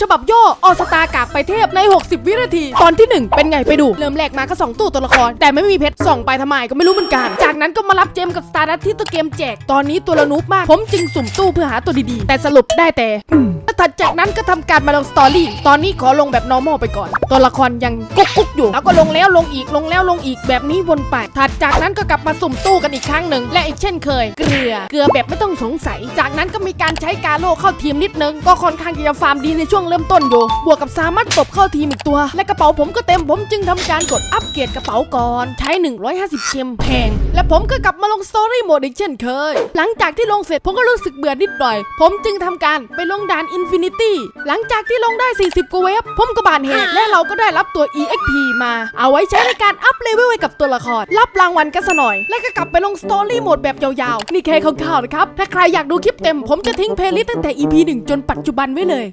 ฉบับย่อออสตากากไปเทพใน 60 วินาที ตอนที่ 1 เป็นไงไปดู เริ่มแรกมาก็สองตู้ตัวละคร แต่ไม่มีเพชรส่องไปทำไมก็ไม่รู้เหมือนกัน จากนั้นก็มารับเจมกับสตาร์ดัที่ตัวเกมแจก ตอนนี้ตัวละนุบมาก ผมจึงสุ่มตู้เพื่อหาตัวดีๆ แต่สรุปได้แต่ ถัดจากนั้นก็ทำการมาลงสตอรี่ ตอนนี้ขอลงแบบ normal ไปก่อน ตัวละครยังกุ๊กกุ๊กอยู่ แล้วก็ลงแล้วลงอีกลงแล้วลงอีกแบบนี้วนไป ถัดจากนั้นก็กลับมาสุ่มตู้กันอีกครั้งหนึ่ง และอีกเช่นเคย เกลือ เกลือแบบไม่ต้องสงสัย จากนั้นก็มีการใช้กาโลเข้าทีมนิดนึง ก็ค่อนข้างจะฟาร์มดีในช่วงเริ่มต้นอยู่ บวกกับสามารถตบเข้าทีมอีกตัว และกระเป๋าผมก็เต็มผมจึงทำการกดอัปเกรดกระเป๋าก่อน ใช้ 150เจมแพง และผมก็กลับมาลงสตอรี่โหมดอีกเช่นเคย หลังจากที่ลงเสร็จผมก็รู้สึกเบื่อนิดหน่อย ผมจึงทำการไปลงด่านอินฟินิตี้หลังจากที่ลงได้ 40กว่าเวฟผมก็บานเฮและเราก็ได้รับตัว EXP มา เอาไว้ใช้ในการอัพเลเวลให้กับตัวละคร รับรางวัลกันซะหน่อย แล้วก็กลับไปลงสตอรี่โหมดแบบยาวๆ นี่แค่คร่าวๆนะครับ ถ้าใครอยากดูคลิปเต็ม ผมจะทิ้งเพลย์ลิสต์ตั้งแต่ EP 1 จนปัจจุบันไว้เลย